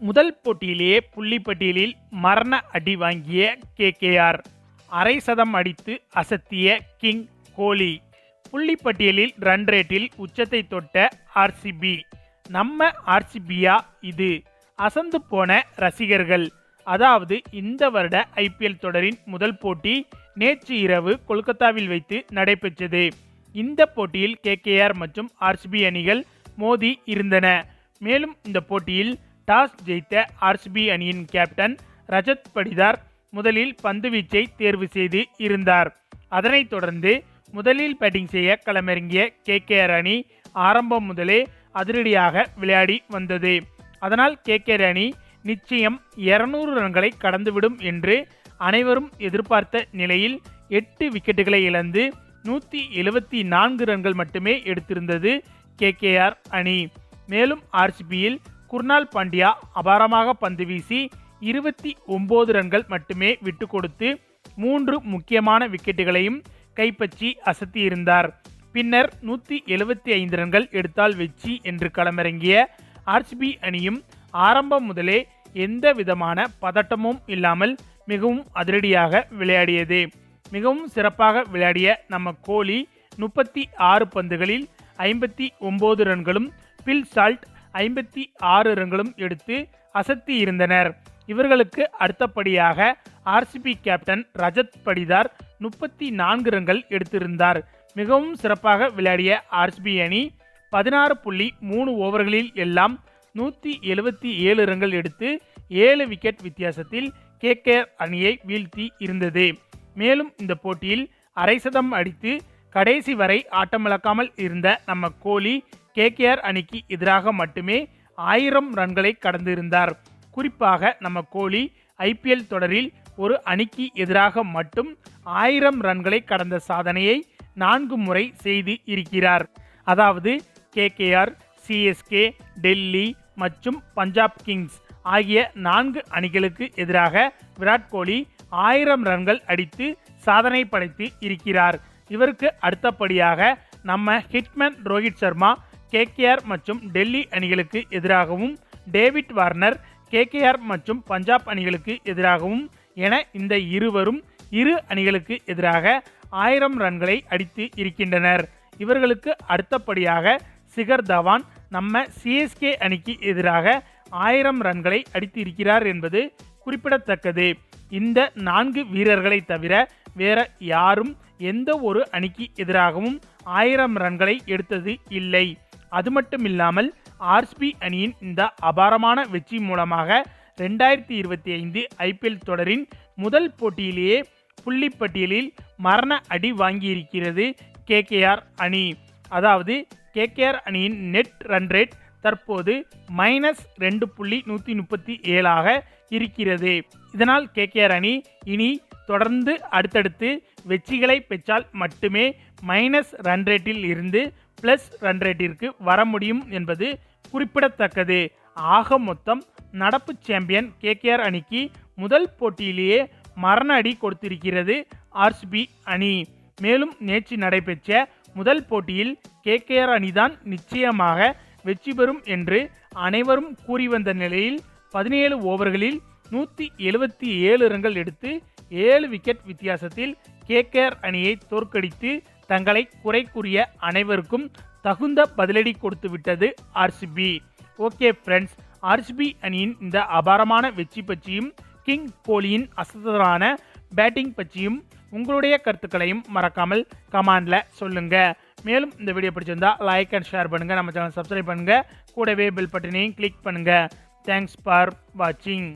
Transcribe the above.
முதல் போட்டியிலேயே புள்ளிப்பட்டியலில் மரண அடி வாங்கிய கேகேஆர். அரை சதம் அடித்து அசத்திய கிங் கோலி. புள்ளிப்பட்டியலில் ரன் ரேட்டில் உச்சத்தை தொட்ட ஆர்சிபி. நம்ம ஆர்சிபியா இது. அசந்து போன ரசிகர்கள். அதாவது இந்த வருட ஐபிஎல் தொடரின் முதல் போட்டி நேற்று இரவு கொல்கத்தாவில் வைத்து நடைபெற்றது. இந்த போட்டியில் கேகேஆர் மற்றும் ஆர்சிபி அணிகள் மோதி இருந்தன. மேலும் இந்த போட்டியில் டாஸ் ஜெயித்த ஆர்சிபி அணியின் கேப்டன் ரஜத் படிதார் முதலில் பந்துவீச்சை தேர்வு செய்து இருந்தார். அதனைத் தொடர்ந்து முதலில் பேட்டிங் செய்ய களமிறங்கிய கே கேஆர் அணி ஆரம்பம் முதலே அதிரடியாக விளையாடி வந்தது. அதனால் கேகேஆர் அணி நிச்சயம் 200 ரன்களை கடந்துவிடும் என்று அனைவரும் எதிர்பார்த்த நிலையில் எட்டு விக்கெட்டுகளை இழந்து நூற்றி எழுபத்தி நான்கு ரன்கள் மட்டுமே எடுத்திருந்தது கேகேஆர் அணி. மேலும் ஆர்சிபியில் குர்னால் பாண்டியா அபாரமாக பந்து வீசி இருபத்தி ஒம்பது ரன்கள் மட்டுமே விட்டு கொடுத்து மூன்று முக்கியமான விக்கெட்டுகளையும் கைப்பற்றி அசத்தியிருந்தார் பின்னர் நூற்றி எழுபத்தி ஐந்து ரன்கள் எடுத்தால் வெற்றி என்று களமிறங்கிய ஆர்ச்பி அணியும் ஆரம்பம் முதலே எந்த விதமான பதட்டமும் இல்லாமல் மிகவும் அதிரடியாக விளையாடியது. மிகவும் சிறப்பாக விளையாடிய நம்ம கோலி முப்பத்தி ஆறு பந்துகளில் ஐம்பத்தி ஒம்பது ரன்களும் பில் சால்ட் ஐம்பத்தி ஆறு ரன்களும் எடுத்து அசத்தி இருந்தனர். இவர்களுக்கு அடுத்தபடியாக ஆர்சிபி கேப்டன் ரஜத் படிதார் முப்பத்தி நான்கு ரன்கள் எடுத்திருந்தார். மிகவும் சிறப்பாக விளையாடிய ஆர்சிபி அணி பதினாறு புள்ளி மூணு ஓவர்களில் எல்லாம் நூற்றி எழுபத்தி ஏழு ரன்கள் எடுத்து ஏழு விக்கெட் வித்தியாசத்தில் கேகேஆர் அணியை வீழ்த்தி இருந்தது. மேலும் இந்த போட்டியில் அரை சதம் அடித்து கடைசி வரை ஆட்டமிழக்காமல் இருந்த நம்ம கோலி கேகேஆர் அணிக்கு எதிராக மட்டுமே ஆயிரம் ரன்களை கடந்திருந்தார். குறிப்பாக நம்ம கோலி ஐபிஎல் தொடரில் ஒரு அணிக்கு எதிராக மட்டும் ஆயிரம் ரன்களை கடந்த சாதனையை நான்கு முறை செய்து இருக்கிறார். அதாவது கேகேஆர் சிஎஸ்கே டெல்லி மற்றும் பஞ்சாப் கிங்ஸ் ஆகிய நான்கு அணிகளுக்கு எதிராக விராட் கோலி ஆயிரம் ரன்கள் அடித்து சாதனை படைத்து இருக்கிறார். இவருக்கு அடுத்தபடியாக நம்ம ஹிட்மேன் ரோஹித் சர்மா கேகேஆர் மற்றும் டெல்லி அணிகளுக்கு எதிராகவும் டேவிட் வார்னர் கேகேஆர் மற்றும் பஞ்சாப் அணிகளுக்கு எதிராகவும் என இந்த இருவரும் இரு அணிகளுக்கு எதிராக ஆயிரம் ரன்களை அடித்து இருக்கின்றனர். இவர்களுக்கு அடுத்தபடியாக சிகர் தவான் நம்ம சிஎஸ்கே அணிக்கு எதிராக ஆயிரம் ரன்களை அடித்து இருக்கிறார் என்பது குறிப்பிடத்தக்கது. இந்த நான்கு வீரர்களை தவிர வேற யாரும் எந்த ஒரு அணிக்கு எதிராகவும் ஆயிரம் ரன்களை எடுத்தது இல்லை. அது மட்டும் இல்லாமல் ஆர்ஸ்பி அணியின் இந்த அபாரமான வெற்றி மூலமாக ரெண்டாயிரத்தி இருபத்தி ஐந்து ஐபிஎல் தொடரின் முதல் போட்டியிலேயே புள்ளிப்பட்டியலில் மரண அடி வாங்கியிருக்கிறது கேகேஆர் அணி. அதாவது கேகேஆர் அணியின் நெட் ரன் ரேட் தற்போது மைனஸ் ரெண்டு புள்ளி நூற்றி முப்பத்தி ஏழாக இருக்கிறது. இதனால் கேகேஆர் அணி இனி தொடர்ந்து அடுத்தடுத்து வெற்றிகளை பெற்றால் மட்டுமே மைனஸ் ரன் ரேட்டில் இருந்து ப்ளஸ் ரன் ரேட்டிற்கு வர முடியும் என்பது குறிப்பிடத்தக்கது. ஆக மொத்தம் நடப்பு சாம்பியன் கேகேஆர் அணிக்கு முதல் போட்டியிலேயே மரண அடி கொடுத்திருக்கிறது ஆர்சிபி அணி. மேலும் நேற்று நடைபெற்ற முதல் போட்டியில் கேகேஆர் அணிதான் நிச்சயமாக வெற்றி பெறும் என்று அனைவரும் கூறி வந்த நிலையில் பதினேழு ஓவர்களில் நூற்றி எழுபத்தி ஏழு ரன்கள் எடுத்து ஏழு விக்கெட் வித்தியாசத்தில் கேகேஆர் அணியை தோற்கடித்து தங்களை குறை கூறிய அனைவருக்கும் தகுந்த பதிலடி கொடுத்து விட்டது ஆர்சிபி. ஓகே ஃப்ரெண்ட்ஸ் ஆர்சிபி அணியின் இந்த அபாரமான வெற்றி பற்றியும் கிங் கோலியின் அசத்தலான பேட்டிங் பற்றியும் உங்களுடைய கருத்துக்களையும் மறக்காமல் கமாண்டில் சொல்லுங்கள் மேலும் இந்த வீடியோ பிடிச்சிருந்தா லைக் அண்ட் ஷேர் பண்ணுங்கள் நம்ம சேனல் சப்ஸ்கிரைப் பண்ணுங்கள் கூடவே பெல் பட்டனையும் கிளிக் பண்ணுங்கள் தேங்க்ஸ் ஃபார் வாட்சிங்